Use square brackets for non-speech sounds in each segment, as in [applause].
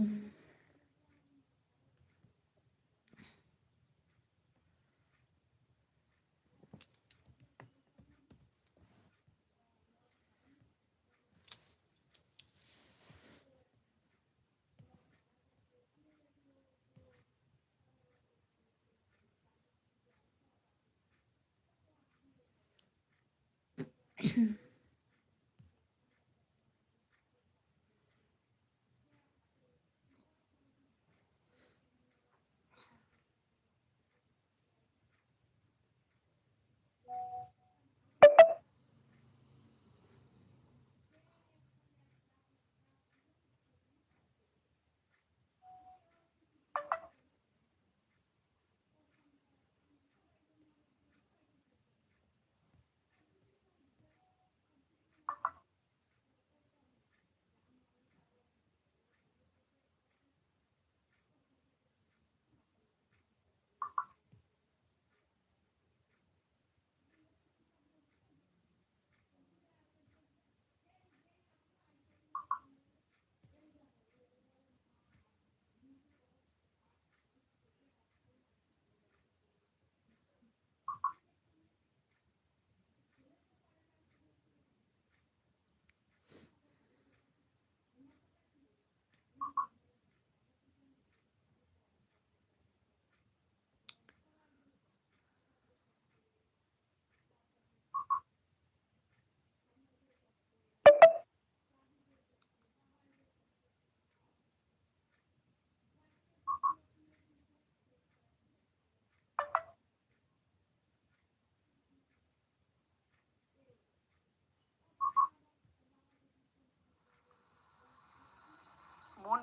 Mm-hmm. [clears throat]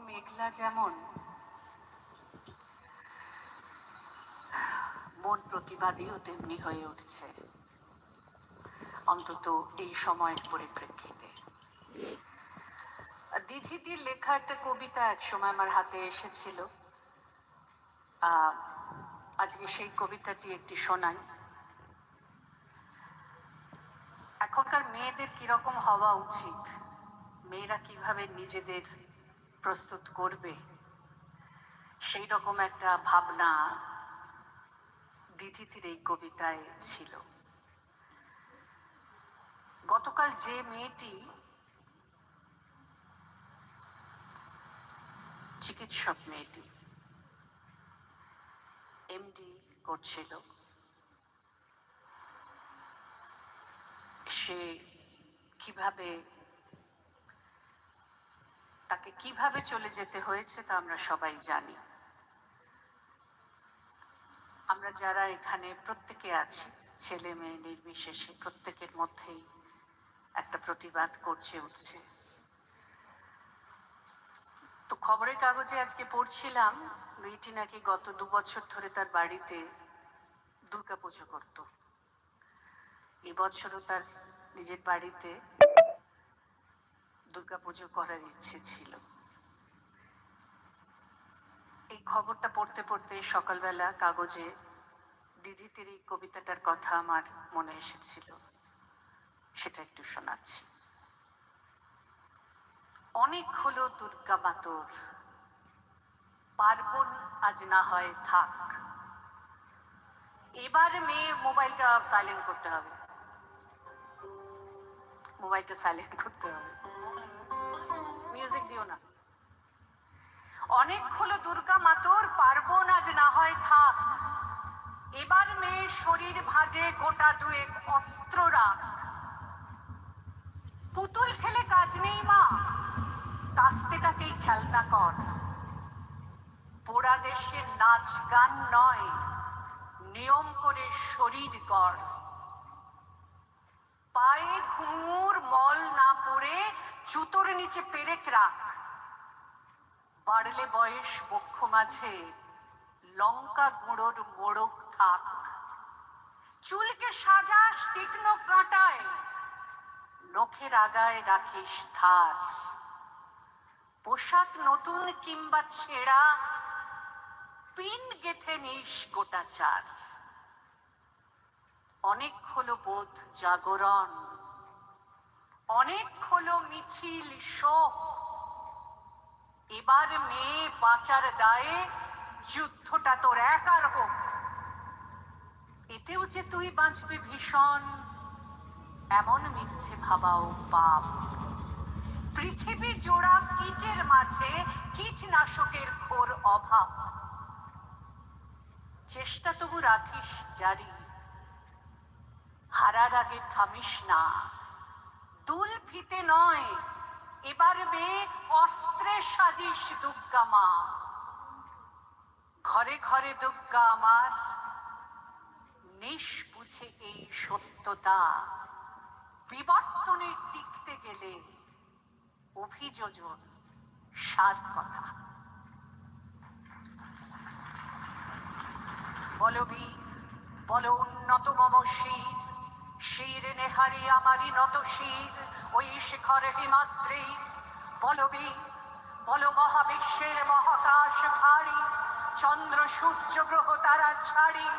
মেঘলা যেমন। মন প্রতিবাদীও তেমনি হয়ে উঠছে। অন্তত এই সময়ের পরিপ্রেক্ষিতে। দিদিদির লেখা একটা কবিতা এক সময় আমার হাতে এসেছিল। আজকে সেই কবিতাটি একটি শোনাই। এখনকার মেয়েদের কীরকম হওয়া উচিত? মেয়েরা কীভাবে নিজেদের প্রস্তুত করবে। সেই রকম একটা ভাবনা দিদিতির এই কবিতায় ছিল। গতকাল যে মেয়েটি চিকিৎসক মেয়েটি, এমডি করছিল। সে কীভাবে তাকে কীভাবে চলে যেতে হয়েছে তা আমরা সবাই জানি। আমরা যারা এখানে প্রত্যেকে আছি, ছেলে মেয়ে নির্বিশেষে প্রত্যেকের মধ্যেই একটা প্রতিবাদ করছে, উঠছে। তো খবরের কাগজে আজকে পড়ছিলাম মেয়েটি নাকি গত দু বছর ধরে তার বাড়িতে দুর্গা পুজো করতো এবছরও তার নিজের বাড়িতে দুর্গাপুজো করার ইচ্ছে ছিল। এই খবরটা পড়তে পড়তে সকালবেলা কাগজে দিদিতের এই কবিতাটার কথা আমার মনে এসেছিল। সেটা একটু শোনাচ্ছি। অনেক হলো দুর্গা মাতর। পার্বণ আজ না হয় থাক। এবার মেয়ে মোবাইলটা সাইলেন্ট করতে হবে। মোবাইলটা সাইলেন্ট করতে হবে। মিউজিক দিও না। অনেক হলো দুর্গা মাতর পার্বণ আজ না হয় থাক। এবার মেয়ে শরীর ভাজে গোটা দুয়েক অস্ত্র রাখ। পুতুল খেলে কাজ নেই মা কাস্তেটাকেই খেলনা কর। পোড়া দেশের নাচ গান নয়, নিয়ম করে শরীর কর পায়ে ঘুঙুর মল না পড়ে জুতোর নিচে পেরেক রাখ। বাড়লে বয়স বক্ষ মাঝে, লঙ্কা গুঁড়োর মোড়ক থাক। চুলকে সাজাস তীক্ষ্ণ কাঁটায়, নখের আগায় রাখিস ধার পোশাক নতুন কিংবা ছেঁড়া, পিন গেথে নিস গোটা চার অনেক হলো বোধ জাগরণ। অনেক হলো মিছিল শোক। এবার মেয়ে বাঁচার দায়ে যুদ্ধটা তোর একার হোক। এতেও যে তুই বাঁচবি ভীষণ, এমন মিথ্যে ভাবাও পাপ। পৃথিবী জোড়া কীটের মাঝে কীটনাশকের ঘোর অভাব। চেষ্টা তবু রাখিস জারি। হারার আগে থামিস না। দুল ফিতে নয়, এবার বে অস্ত্রে সাজিস দুর্গা মা। ঘরে ঘরে দুর্গা আমার নিষ্পুছে এই সত্যতা। বিবর্তনে টিকতে গেলে অভিযোজন সার কথা। বলবি বল উন্নত মম শির নেহারি আমারই নত শির, ওই শিখর হিমাদ্রি। বলবি বল মহাবিশ্বের মহাকাশ ভারী চন্দ্র সূর্য গ্রহ তারা ছাড়ি।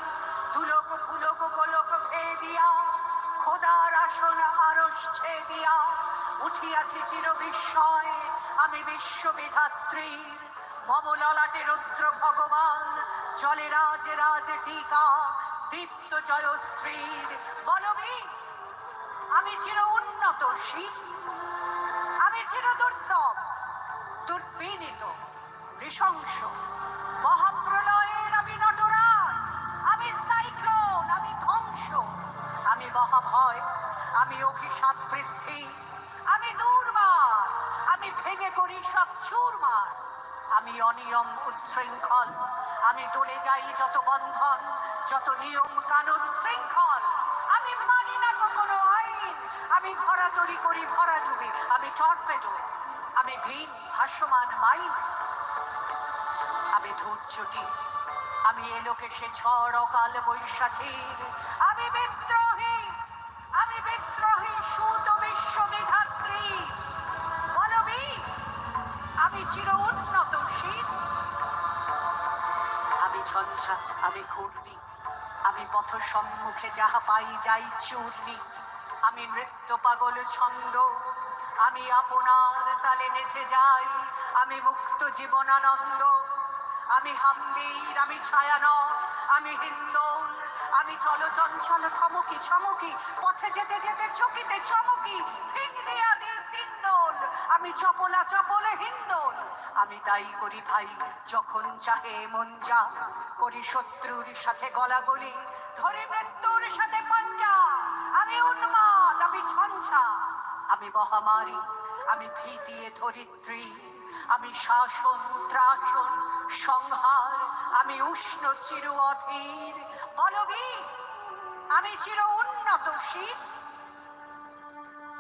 দুলোক, ভুলোক, গোলক ভেদিয়া, খোদার আসন আরস ছেদিয়া। উঠিয়াছি চির বিস্ময় আমি বিশ্ববিধাত্রীর মম ললাটে রুদ্র ভগবান, জলে রাজ রাজ টিকা। দীপ্ত জয়শ্রীর বলবি, আমি চির উন্নত শিব, আমি চির দুর্দম দুর্বিনীত, নৃশংস, মহাপ্রলয়ের আমি নটরাজ, আমি সাইক্লোন, আমি ধ্বংস, আমি মহাভয়, আমি অভিশাপ বৃদ্ধি, আমি দুর্বার, আমি ভেঙে করি সব চুরমার, আমি অনিয়ম উচ্ছৃঙ্খল, আমি তুলে যাই যত বন্ধন যত নিয়ম কানুন শৃঙ্খল, আমি মানি না কোনো আইন। আমি ভরা ভরাতরি করি ভরা ডুবি আমি টর্পেডো, আমি ভীম, ভাসমান মাইন। আমি ধূর্যটি আমি এলোকে সে ঝড় অকাল বৈশাখী। আমি বিদ্রোহী আমি বিদ্রোহী সুত বিশ্ববিধাত্রী বলবি আমি চির উন্নত শীত। আমি ঝঞ্ঝা, আমি ঘূর্ণি আমি পথ সম্মুখে যাহা পাই যাই চূর্ণি। আমি নৃত্য পাগল ছন্দ, আমি আপনার তালে নেচে যাই, আমি মুক্ত জীবনানন্দ। আমি হাম্বির, আমি ছায়ানট, আমি হিন্দোল, আমি চলচঞ্চল ঠমকি ছমকি পথে যেতে যেতে চকিতে চমকি আমি চপলা চপলে হিন্দোল। আমি তাই করি ভাই, যখন চাহে মন যা, করি শত্রুর সাথে গলাগলি, ধরি মৃত্যুর সাথে পঞ্জা আমি উন্মাদ, আমি ছঞ্ছা আমি মহামারী, আমি ভীতিয়ে ধরিত্রী, আমি শাসন, ত্রাসন, সংহার, আমি উষ্ণ চির অধীর বলবি আমি চির উন্নত শিব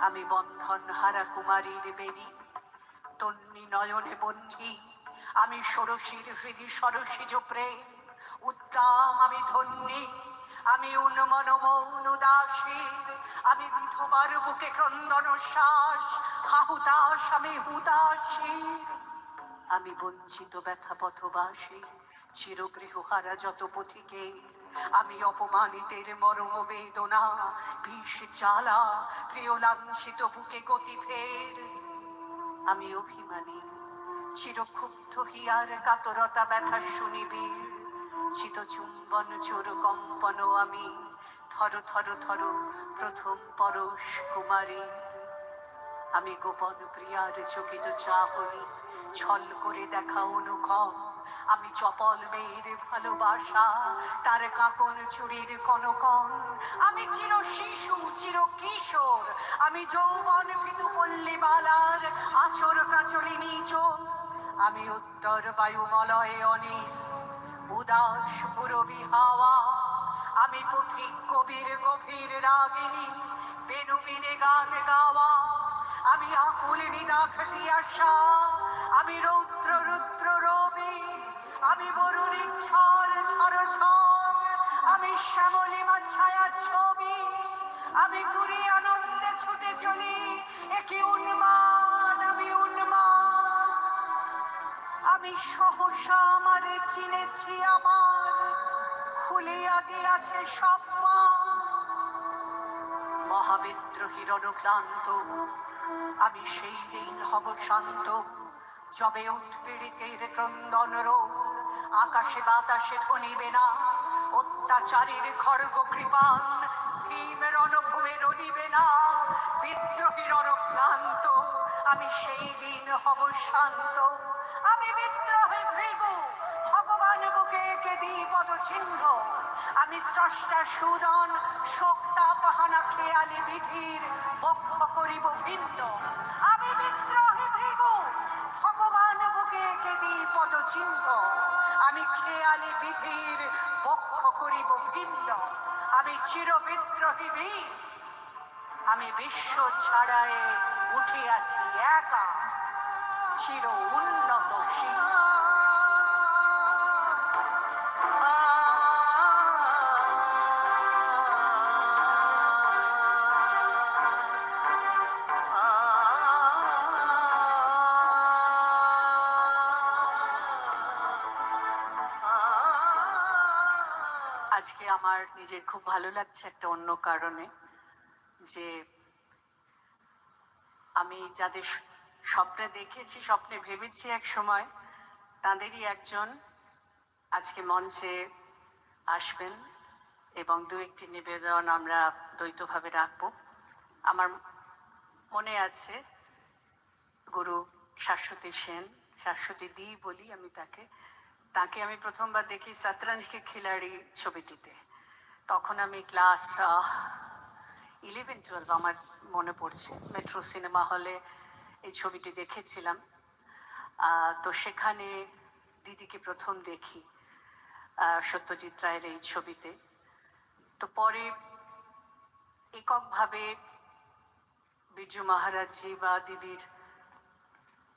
আমি বন্ধন হারা কুমারীর বেরি তন্নি নয়নে বন্ধি আমি ষোড়শীর হৃদি সরসিজ প্রেম উদ্দাম আমি ধন্যী, আমি উন্মন, মৌন উদাসীর আমি বিধবার বুকে ক্রন্দন শ্বাস হাহুতাস আমি হুদাসীর আমি বঞ্চিত ব্যথা পথবাসী, চিরগৃহহারা যত পথিকে, আমি অপমানিতের মরম বেদনা, বিষ জ্বালা প্রিয় লাঞ্ছিত বুকে গতি ফের আমি অভিমানী। চিরক্ষুব্ধ হিয়ার কাতরতা ব্যথা শুনিবি। চিত চুম্বন চোর কম্পন আমি। থর থর থর প্রথম পরশ কুমারী। আমি গোপন প্রিয়ার চকিত চাহনি। ছল করে দেখা অনুকম আমি চপল মেয়ের ভালোবাসা, তার কাকন চুরির কনকন। আমি চির শিশু, চির কিশোর, আমি যৌবন পিতু পল্লী বালার আচর কাচলি নিচ আমি উত্তর বায়ুমলয়ে অনিল, উদাস পুরবী হাওয়া। আমি পথিক কবির গভীর রাগিনী, বেনুবিনে গান গাওয়া। আমি আকুল নিদাখ আসা আমি রৌদ্র রুদ্র আমি বরুণী ঝড় ঝড় আমি শ্যামলিমা ছায়া ছবি। আমি তুরি আনন্দে ছুটে চলি। একই উন্মান আমি উন্মান আমি সহসা আমারে চিনেছি আমার। খুলিয়া গিয়াছে সব মহাবিদ্রোহী রণক্লান্ত, আমি সেই দিন হব শান্ত। যবে উৎপীড়িতের ক্রন্দন রোগ আকাশে বাতাসে ধনিবে না অত্যাচারীর খড়গ কৃপান, ভীম রণভূমে রনিবে না বিদ্রোহী রণক্লান্ত, আমি সেই দিন হব শান্ত। আমি বিদ্রোহে ভৃগু, ভগবান বুকে একে দিই পদ চিহ্ন আমি স্রষ্টা সুদন শোকতাপ তাহানা খেয়ালি, বিধির পক্ষ করিব ভিন্ন। আমি বিদ্রোহী ভৃগু, ভগবান বুকে কেদি পদচিহ্ন আমি খেয়ালি বিধির পক্ষ করিব ভিন্ন। আমি চির বিদ্রোহী আমি বিশ্ব ছাড়ায় উঠিয়াছি একা। চির উন্নত সিংহ আমার নিজের খুব ভালো লাগছে একটা অন্য কারণে, যে আমি যাদের স্বপ্নে দেখেছি, স্বপ্নে ভেবেছি এক সময়, তাদেরই একজন আজকে মঞ্চে আসবেন এবং দু একটি নিবেদন আমরা দ্বৈতভাবে রাখব। আমার মনে আছে, গুরু শাশ্বতী সেন, শাশ্বতী দি বলি আমি তাকে তাকে আমি প্রথমবার দেখি শতরঞ্জ কে খিলাড়ি ছবিটিতে। তখন আমি ক্লাস ইলেভেন টুয়েলভ আমার মনে পড়ছে। মেট্রো সিনেমা হলে এই ছবিটি দেখেছিলাম। তো সেখানে দিদিকে প্রথম দেখি সত্যজিৎ রায়ের এই ছবিতে। তো পরে এককভাবে বিজু মহারাজজি বা দিদির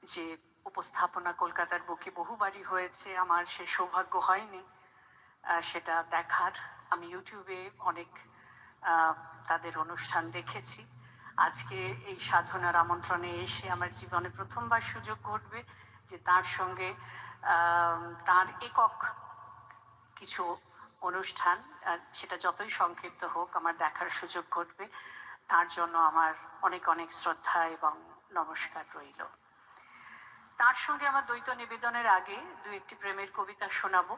যে উপস্থাপনা কলকাতার বুকে বহুবারই হয়েছে, আমার সে সৌভাগ্য হয়নি। সেটা দেখার। আমি ইউটিউবে অনেক তাদের অনুষ্ঠান দেখেছি। আজকে এই সাধনার আমন্ত্রণে এসে আমার জীবনে প্রথমবার সুযোগ ঘটবে যে তার সঙ্গে তার একক কিছু অনুষ্ঠান সেটা যতই সংক্ষিপ্ত হোক আমার দেখার সুযোগ ঘটবে। তার জন্য আমার অনেক অনেক শ্রদ্ধা এবং নমস্কার রইল। তার সঙ্গে আমার দ্বৈত নিবেদনের আগে দু একটি প্রেমের কবিতা শোনাবো।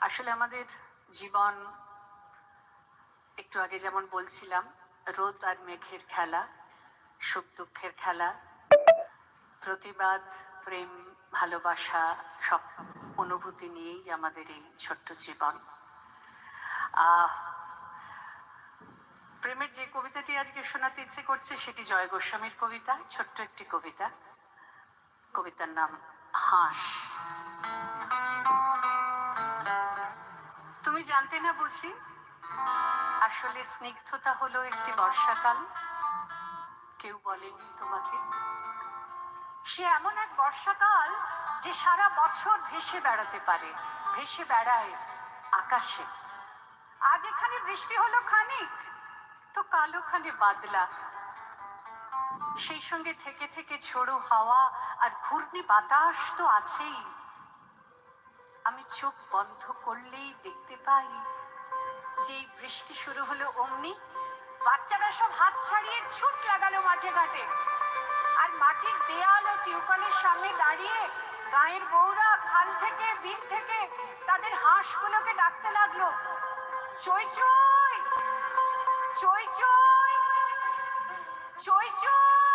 আসলে আমাদের জীবন একটু আগে যেমন বলছিলাম, রোদ আর মেঘের খেলা, সুখ দুঃখের খেলা, প্রতিবাদ, প্রেম, ভালোবাসা, সব অনুভূতি নিয়েই আমাদের এই ছোট্ট জীবন। আহ, প্রেমের যে কবিতাটি আজকে শোনাতে ইচ্ছে করছে সেটি জয় গোস্বামীর কবিতা, ছোট্ট একটি কবিতা। কবিতার নাম হাঁস। জানতে না বুঝি, আসলে স্নিগ্ধতা হলো একটি বর্ষাকাল। কেউ বলেনি তোমাকে। সে এমন এক বর্ষাকাল যে সারা বছর ভেসে বেড়াতে পারে, ভেসে বেড়ায় আকাশে। আজ এখানে বৃষ্টি হলো খানিক, তো কাল ওখানে বাদলা। সেই সঙ্গে থেকে থেকে ঝোড়ো হাওয়া আর ঘূর্ণি বাতাস তো আছেই। আমি চোখ বন্ধ করলেই দেখতে পাই যে বৃষ্টি শুরু হলো অমনি। বাচ্চারা সব হাত ছাড়িয়ে ছুট লাগালো মাঠে ঘাটে। আর মাটির দেয়াল ও টিউবওয়েলের সামনে দাঁড়িয়ে গায়ের বউরা খাল থেকে, বিল থেকে তাদের হাঁসগুলোকে ডাকতে লাগল, চই চই! চই চই! চই চই!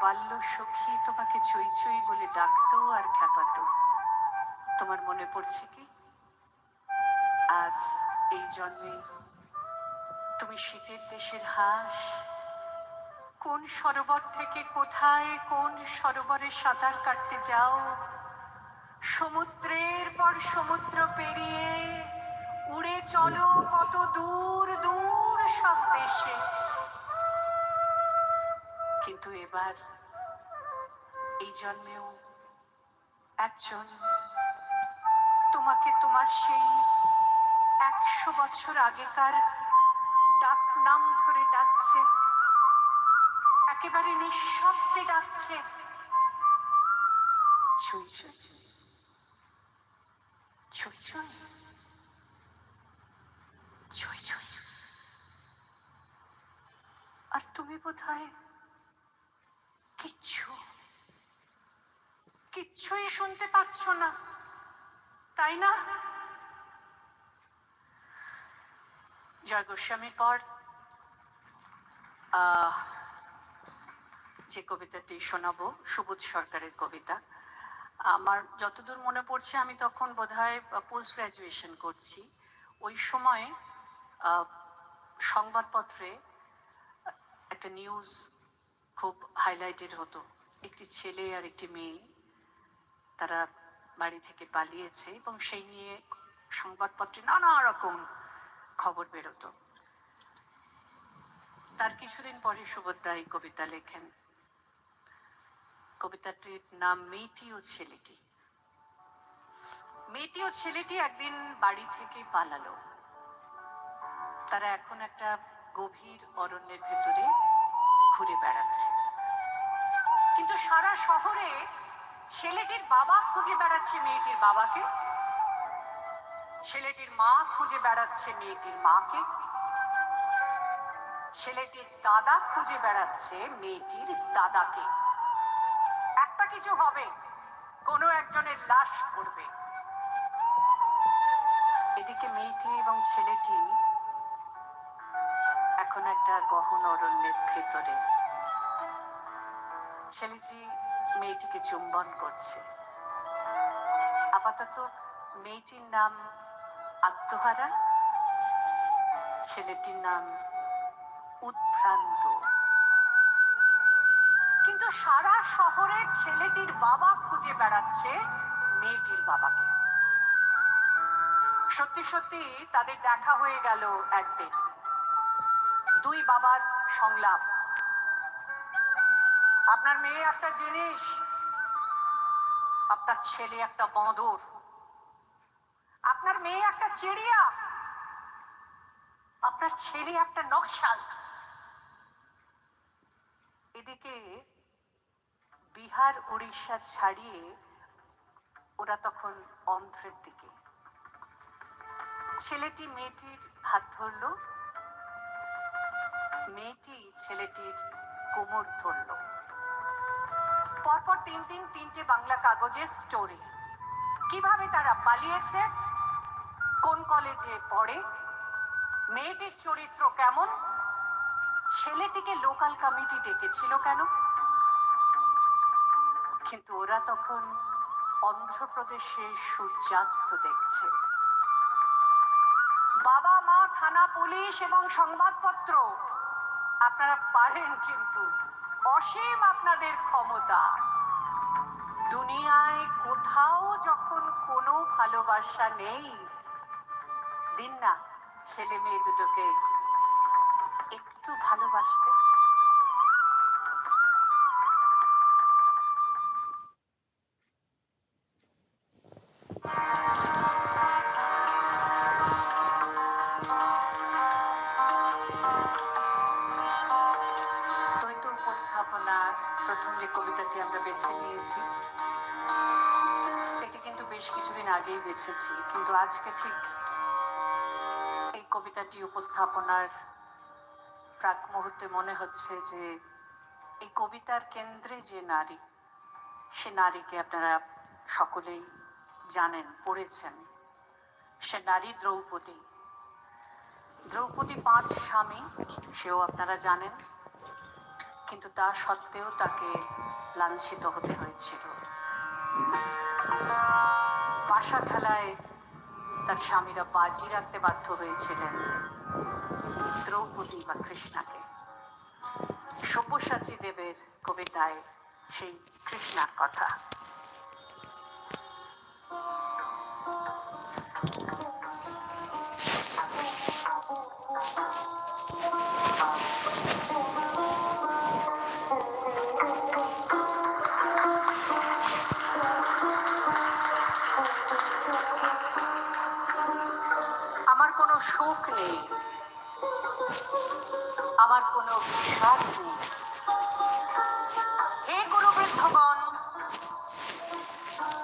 বাল্য সখী তোমাকে চই চই বলে ডাকতো আর খ্যাপাতো তোমার মনে পড়ছে কি? আজ এই জন্মে তুমি শীতের দেশের হাঁস। কোন সরোবর থেকে কোথায়, কোন সরোবরে সাঁতার কাটতে যাও? সমুদ্রের পর সমুদ্র পেরিয়ে উড়ে চলো কত দূর দূর সব দেশে। কিন্তু এবার এই জন্মেও একজন তোমাকে তোমার সেই একশো বছর আগেকার ডাক নাম ধরে ডাকছে, একেবারে নিঃশব্দে ডাকছে। ছুঁই ছুঁই ছুঁই ছুঁই ছুঁই ছুঁই। আর তুমি বোধহয় কিচ্ছু। কিচ্ছুই শুনতে পাচ্ছ না। তাই না? জয় গোস্বামীর পর যে কবিতাটি শোনাবো, সুবোধ সরকারের কবিতা, আমার যতদূর মনে পড়ছে, আমি তখন বোধহয় পোস্ট গ্রাজুয়েশন করছি। ওই সময় সংবাদপত্রে একটা নিউজ খুব হাইলাইটেড হতো। একটি ছেলে আর একটি মেয়ে তারা বাড়ি থেকে পালিয়েছে এবং সেই নিয়ে সংবাদপত্রে নানা রকম খবর বেরোতো। তার কিছুদিন পরে সুভদ্রা এই কবিতা লেখেন। কবিতাটির নাম মেয়েটি ও ছেলেটি। মেয়েটি ও ছেলেটি একদিন বাড়ি থেকে পালালো। তারা এখন একটা গভীর অরণ্যের ভেতরে ঘুরে বেড়াচ্ছে। কিন্তু সারা শহরে ছেলেটির বাবা খুঁজে বেড়াচ্ছে মেয়েটির বাবাকে। ছেলেটির মা খুঁজে বেড়াচ্ছে মেয়েটির মাকে। ছেলেটির দাদা খুঁজে বেড়াচ্ছে মেয়েটির দাদাকে। একটা কিছু হবে, কোনো একজনের লাশ পড়বে। এদিকে মেয়েটি এবং ছেলেটি এখন একটা গহন অরণ্যের ভেতরে। ছেলেটি মেয়েটিকে চুম্বন করছে। আপাতত মেয়েটির নাম আত্মহারা, ছেলেটির নাম উদ্ভ্রান্ত কিন্তু সারা শহরে ছেলেটির বাবা খুঁজে বেড়াচ্ছে মেয়েটির বাবাকে। সত্যি সত্যি তাদের দেখা হয়ে গেল একদিন। দুই বাবার সংলাপ। আপনার মেয়ে একটা জিনিস, আপনার ছেলে একটা বাঁদর আপনার মেয়ে একটা চিড়িয়া, আপনার ছেলে একটা নকশাল। এদিকে বিহার উড়িষ্যা ছাড়িয়ে ওরা তখন অন্ধ্রের দিকে। ছেলেটি মেয়েটির হাত ধরলো। মেয়েটি ছেলেটির কোমর ধরলো। পরপর তিন তিন তিনটে বাংলা কাগজের স্টোরি কীভাবে তারা পালিয়েছে? কোন কলেজে পড়ে? মেয়েটির চরিত্র কেমন? ছেলেটিকে লোকাল কমিটি ডেকেছিল কেন? কিন্তু ওরা তখন অন্ধ্রপ্রদেশে সূর্যাস্ত দেখছে। বাবা মা থানা পুলিশ এবং সংবাদপত্র আপনারা পারেন কিন্তু। অসীম আপনাদের ক্ষমতা। দুনিয়ায় কোথাও যখন কোনো ভালোবাসা নেই, দিন না, ছেলে মেয়ে দুটোকে একটু ভালোবাসতে। আজকে ঠিক এই কবিতাটি উপস্থাপনার প্রাক মুহূর্তে মনে হচ্ছে যে এই কবিতার কেন্দ্রে যে নারী, সে নারীকে আপনারা সকলেই জানেন, পড়েছেন। সে নারী দ্রৌপদী। দ্রৌপদী পাঁচ স্বামী, সেও আপনারা জানেন, কিন্তু তা সত্ত্বেও তাকে লাঞ্ছিত হতে হয়েছিল। পাশা খেলায় তার স্বামীরা বাজি রাখতে বাধ্য হয়েছিলেন দ্রৌপদী বা কৃষ্ণাকে। সব্যসাচী দেবের কবিতায় সেই কৃষ্ণার কথা। আমার কোনো বিষাদ নেই। হে গুরুবৃদ্ধগণ,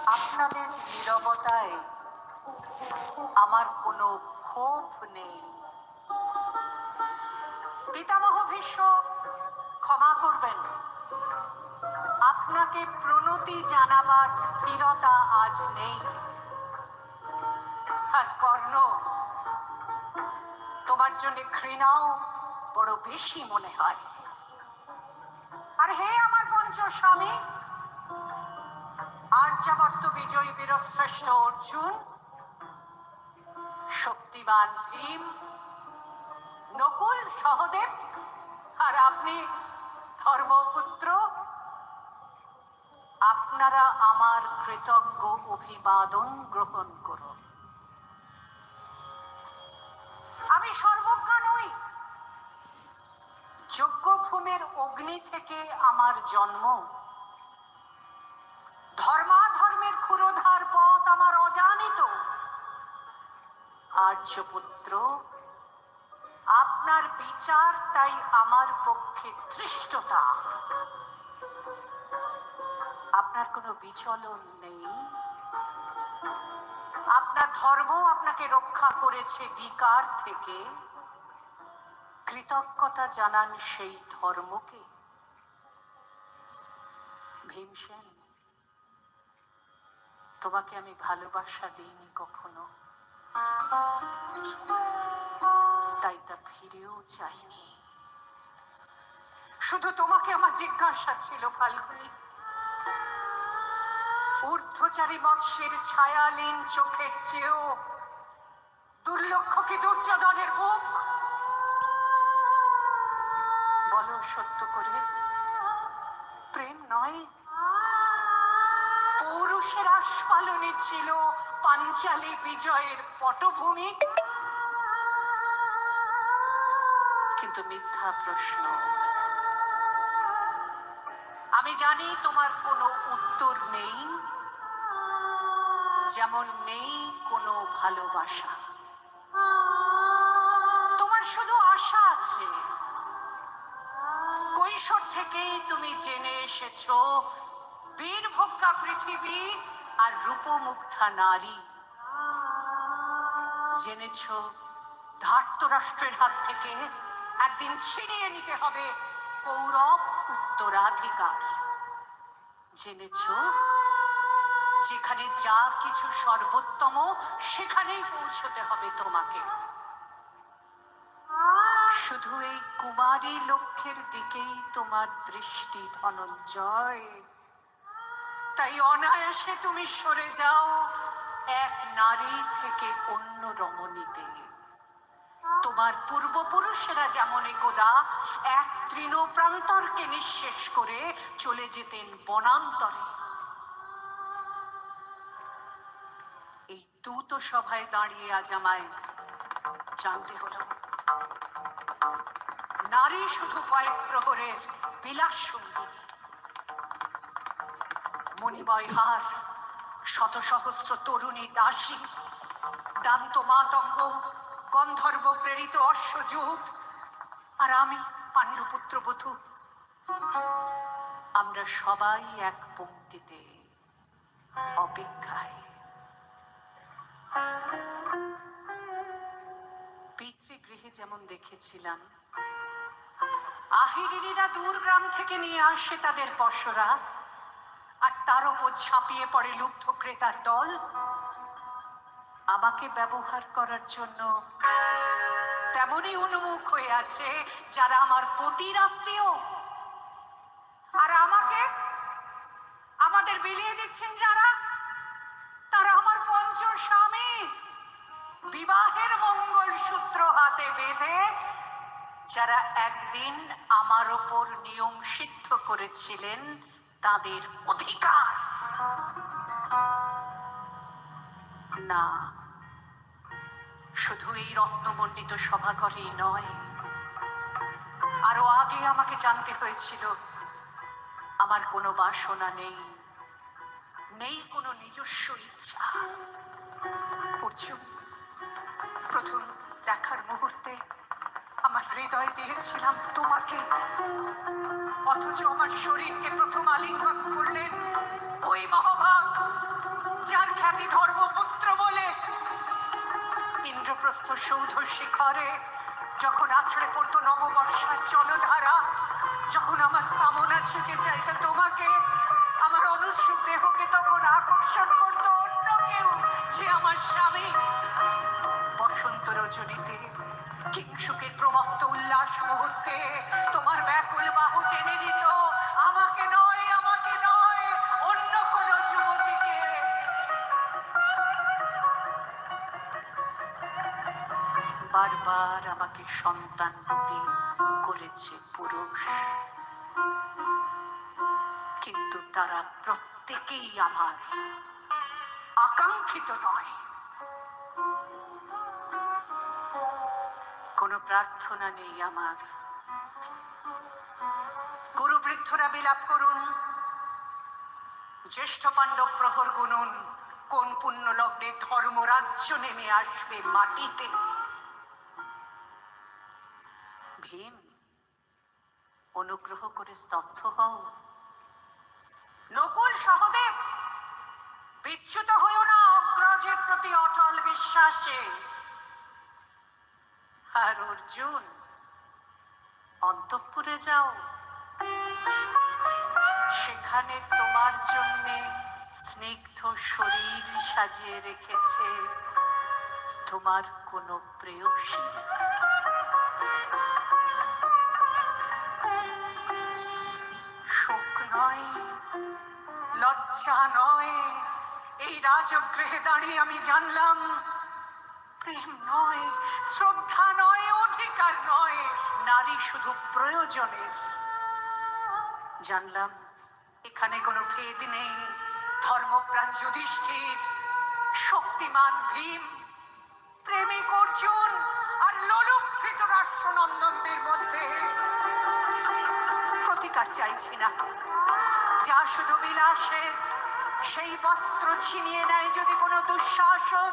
আপনাদের নীরবতায় আমার কোনো ক্ষোভ নেই। পিতামহ ভীষ্ম, ক্ষমা করবেন। আপনাকে প্রণতি জানাবার স্থিরতা আজ নেই। আর কর্ণ, তোমার জন্য ঘৃণাও বড় বেশি মনে হয়। আর হে আমার পঞ্চস্বামী আর্যাবর্ত বিজয়ী বীরশ্রেষ্ঠ অর্জুন, শক্তিমান ভীম, নকুল সহদেব, আর আপনি ধর্মপুত্র, আপনারা আমার কৃতজ্ঞ অভিবাদন গ্রহণ করুন। আমি সর্বজ্ঞা নই যজ্ঞভূমের অগ্নি থেকে আমার জন্ম। ধর্মাধর্মের ক্ষুরোধার পথ আমার অজানিত। আর্যপুত্র, আপনার বিচার তাই আমার পক্ষে ধৃষ্টতা। আপনার কোনো বিচলন নেই। আপনার ধর্ম আপনাকে রক্ষা করেছে বিকার থেকে। কৃতজ্ঞতা জানান সেই ধর্মকে। ভীমসেন তোমাকে আমি ভালোবাসা দিইনি কখনো। তাই তা ফিরেও চাইনি। শুধু তোমাকে আমার জিজ্ঞাসা ছিল, ফাল্গুনি। ঊর্ধ্বচারী মৎস্যের ছায়ালীন চোখের চেয়েও দুর্লক্ষ কি দুর্যোধনের মুখ? সত্য করে। প্রেম নয়, পৌরুষের আস্ফালনে ছিল পাঞ্চালী বিজয়ের পটভূমি। কিন্তু মিথ্যা প্রশ্ন। আমি জানি তোমার কোনো উত্তর নেই, যেমন নেই কোনো ভালোবাসা। থেকেই তুমি জেনে এসেছ বীরভোগ্যা পৃথিবী আর রূপমুগ্ধা নারী। জেনেছ, ধার্তরাষ্ট্রের হাত থেকে একদিন ছিনিয়ে নিতে হবে কৌরব উত্তরাধিকার। জেনেছ, যেখানে যা কিছু সর্বোত্তম, সেখানেই পৌঁছতে হবে তোমাকে। শুধু এই কুমারী লক্ষ্যের দিকেই তোমার দৃষ্টি ধনঞ্জয়। তাই অনায়াসে তুমি সরে যাও এক নারী থেকে অন্য রমণীতে। তোমার পূর্বপুরুষেরা যেমন একদা এক তৃণ প্রান্তরকে নিঃশেষ করে চলে যেতেন বনান্তরে। এই তুত সভায় দাঁড়িয়ে আজ আমায় জানতে হলো। নারী শুধু কয়েক প্রহরের বিলাস সঙ্গী মণিময় হার শত সহস্র তরুণী দাসী, দান্ত মাতঙ্গ, গন্ধর্ব প্রেরিত অশ্বযুত আর আমি পাণ্ডুপুত্র বধূ। আমরা সবাই এক পঙ্ক্তিতে অপেক্ষায়। যেমন দেখেছিলাম। আহিরিরা দূর গ্রাম থেকে নিয়ে আসে তাদের পশরা আর তার ওপর ছাপিয়ে পড়ে লুব্ধ ক্রেতার দল। আমাকে ব্যবহার করার জন্য তেমনই উন্মুখ হয়ে আছে যারা আমার প্রতির আত্মীয়। যারা একদিন আমার ওপর নিয়ম সিদ্ধ করেছিলেন, তাদের অধিকার। না, শুধু এই রত্নমণ্ডিত সভাঘরেই নয়, আরও আগে আমাকে জানতে হয়েছিল, আমার কোনো বাসনা নেই নেই কোনো নিজস্ব ইচ্ছা। প্রথম দেখার মুহূর্তে আমার হৃদয় দিয়েছিলাম তোমাকে। অথচ আমার শরীরকে প্রথম আলিঙ্গন করলেন ওই মহাভাগ, যার খ্যাতি ধর্মপুত্র বলে। ইন্দ্রপ্রস্থ সৌধ শিখরে, যখন আছড়ে পড়তো নববর্ষার জলধারা, যখন আমার কামনা ছুটে চাইতো তোমাকে, আমার অনুৎসুক দেহকে তখন আকর্ষণ করতো অন্য কেউ, যে আমার স্বামী। বসন্ত রজনীতে কিংসুকের প্রবক্ত উল্লাস মুহূর্তে তোমার ব্যাকুল বাহু টেনে নিত। আমাকে নয় আমাকে নয়, অন্য কোন যুবতীকে। বারবার আমাকে সন্তান হতে করেছে পুরুষ। কিন্তু তারা প্রত্যেকেই আমার। আকাঙ্ক্ষিত নয়। কোনো প্রার্থনা নেই আমার। গুরুবৃদ্ধরা বিলাপ করুন। জ্যেষ্ঠ পাণ্ডব প্রহর গুনুন। কোন পুণ্য লগ্নে ধর্মরাজ্য নেমে আসবে মাটিতে? ভীম, অনুগ্রহ করে স্তব্ধ হও। নকুল সহদেব, বিচ্যুত হইও না অগ্রজের প্রতি অটল বিশ্বাসে। আর অর্জুন, অন্তঃপুরে যাও। সেখানে তোমার জন্যে স্নিগ্ধ শরীর সাজিয়ে রেখেছে তোমার কোনো প্রেয়সী। শোক নয়, লজ্জা নয়, এই রাজগৃহে দাঁড়িয়ে আমি জানলাম প্রেম নয়, শ্রদ্ধা নয়, অধিকার নয়, নারী শুধু প্রয়োজনের জানলাম, এখানে কোনো ভেদ নেই, ধর্মপ্রাণ যুধিষ্ঠির, শক্তিমান ভীম, প্রেমিক অর্জুন আর লোলুপ্ত রাষ্ট্রনন্দনদের মধ্যে। প্রতিকার চাইছি না। যা শুধু বিলাসের, সেই বস্ত্র ছিনিয়ে নেয় যদি কোনো দুঃশাসন।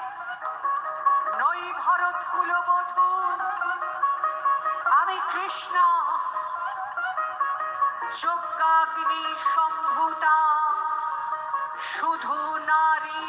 নই ভরত কুলবধূ আমি কৃষ্ণা চোখাগ্নি সম্ভূতা শুধু নারী